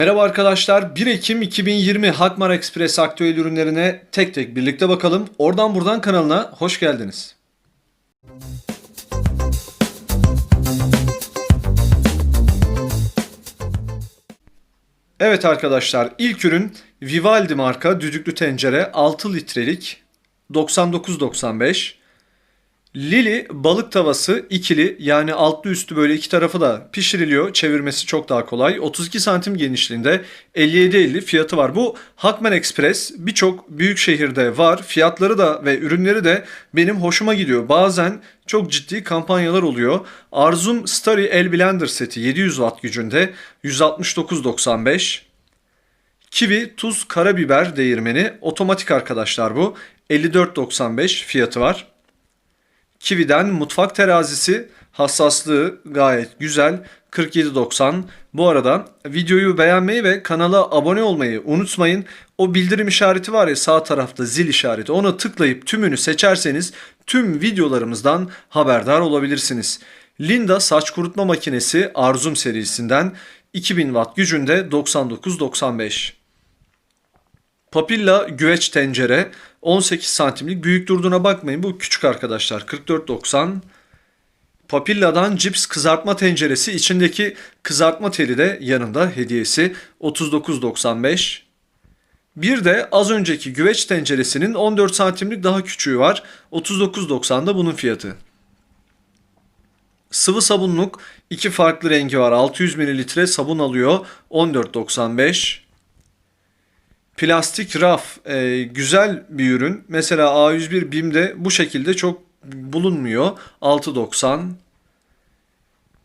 Merhaba arkadaşlar. 1 Ekim 2020 Hakmar Express aktüel ürünlerine tek tek birlikte bakalım. Oradan buradan kanalına hoş geldiniz. Evet arkadaşlar ilk ürün Vivaldi marka düdüklü tencere 6 litrelik 99.95. Lili balık tavası ikili yani altlı üstü böyle iki tarafı da pişiriliyor. Çevirmesi çok daha kolay. 32 santim genişliğinde 57.50 fiyatı var. Bu Hakman Express birçok büyük şehirde var. Fiyatları da ve ürünleri de benim hoşuma gidiyor. Bazen çok ciddi kampanyalar oluyor. Arzum Starry El Blender seti 700 watt gücünde 169.95. Kiwi tuz karabiber değirmeni otomatik arkadaşlar bu. 54.95 fiyatı var. Kiwi'den mutfak terazisi hassaslığı gayet güzel 47.90. Bu arada videoyu beğenmeyi ve kanala abone olmayı unutmayın. O bildirim işareti var ya sağ tarafta zil işareti ona tıklayıp tümünü seçerseniz tüm videolarımızdan haberdar olabilirsiniz. Linda saç kurutma makinesi Arzum serisinden 2000 watt gücünde 99.95. Papilla güveç tencere 18 santimlik büyük durduğuna bakmayın. Bu küçük arkadaşlar 44.90 Papilla'dan cips kızartma tenceresi içindeki kızartma teli de yanında hediyesi 39.95 bir de az önceki güveç tenceresinin 14 santimlik daha küçüğü var 39.90'da bunun fiyatı. Sıvı sabunluk iki farklı rengi var. 600 mililitre sabun alıyor 14.95 Plastik raf e, güzel bir ürün. Mesela A101 BİM'de bu şekilde çok bulunmuyor. 6.90.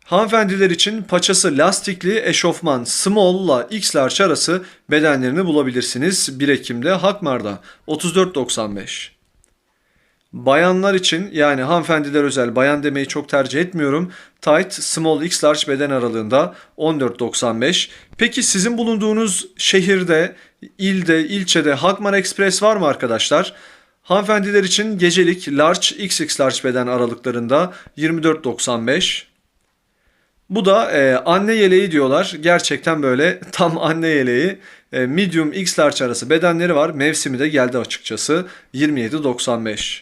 Hanımefendiler için paçası lastikli eşofman small ile X large arası bedenlerini bulabilirsiniz. 1 Ekim'de Hakmar'da 34.95. Bayanlar için yani hanımefendiler özel bayan demeyi çok tercih etmiyorum. Tight small x large beden aralığında 14.95. Peki sizin bulunduğunuz şehirde, ilde, ilçede Hakmar Express var mı arkadaşlar? Hanımefendiler için gecelik large xx large beden aralıklarında 24.95. Bu da e, anne yeleği diyorlar. Gerçekten böyle tam anne yeleği. E, medium x large arası bedenleri var. Mevsimi de geldi açıkçası. 27.95.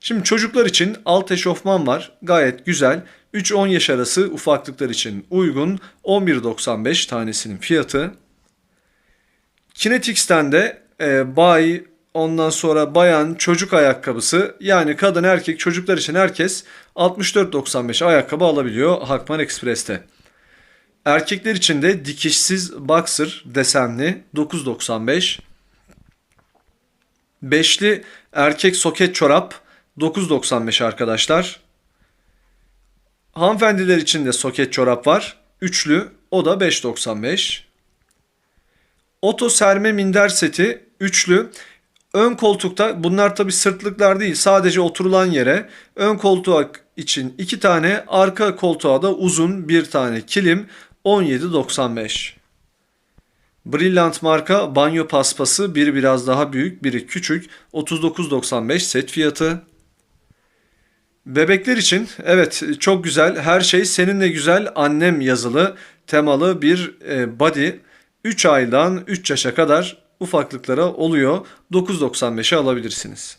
Şimdi çocuklar için alt eşofman var. Gayet güzel. 3-10 yaş arası ufaklıklar için uygun. 11.95 tanesinin fiyatı. Kinetix'ten de e, bay, ondan sonra bayan çocuk ayakkabısı yani kadın erkek çocuklar için herkes 64.95 ayakkabı alabiliyor Hakman Express'te. Erkekler için de dikişsiz boxer desenli 9.95. Beşli erkek soket çorap 9.95 arkadaşlar. Hanımefendiler için de soket çorap var. Üçlü o da 5.95. Oto serme minder seti üçlü. Ön koltukta bunlar tabi sırtlıklar değil sadece oturulan yere ön koltuğa için iki tane arka koltuğa da uzun bir tane kilim 17.95. Brilliant marka banyo paspası biri biraz daha büyük biri küçük 39.95 set fiyatı. Bebekler için evet çok güzel her şey seninle güzel annem yazılı temalı bir e, body 3 aydan 3 yaşa kadar ufaklıklara oluyor 9.95'e alabilirsiniz.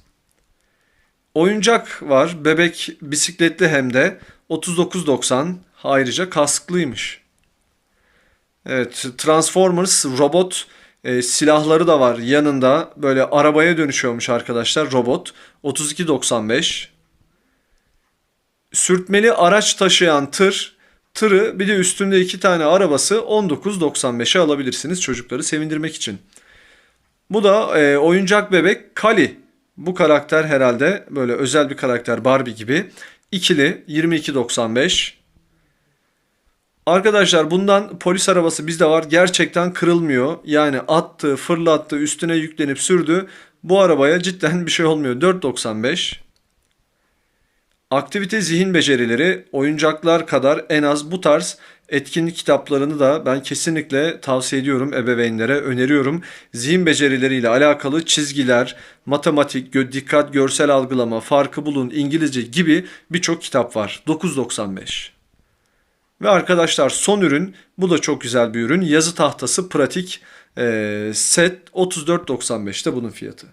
Oyuncak var bebek bisikletli hem de 39.90 ayrıca kasklıymış. Evet Transformers robot e, silahları da var yanında böyle arabaya dönüşüyormuş arkadaşlar robot 32.95 sürtmeli araç taşıyan tır, tırı bir de üstünde iki tane arabası 19.95'e alabilirsiniz çocukları sevindirmek için. Bu da e, oyuncak bebek Kali. Bu karakter herhalde böyle özel bir karakter Barbie gibi. İkili 22.95. Arkadaşlar bundan polis arabası bizde var. Gerçekten kırılmıyor. Yani attı, fırlattı, üstüne yüklenip sürdü. Bu arabaya cidden bir şey olmuyor. 4.95. Aktivite zihin becerileri oyuncaklar kadar en az bu tarz etkinlik kitaplarını da ben kesinlikle tavsiye ediyorum ebeveynlere öneriyorum. Zihin becerileriyle alakalı çizgiler, matematik, dikkat, görsel algılama, farkı bulun, İngilizce gibi birçok kitap var. 9.95. Ve arkadaşlar son ürün bu da çok güzel bir ürün. Yazı tahtası pratik set 34.95'te bunun fiyatı.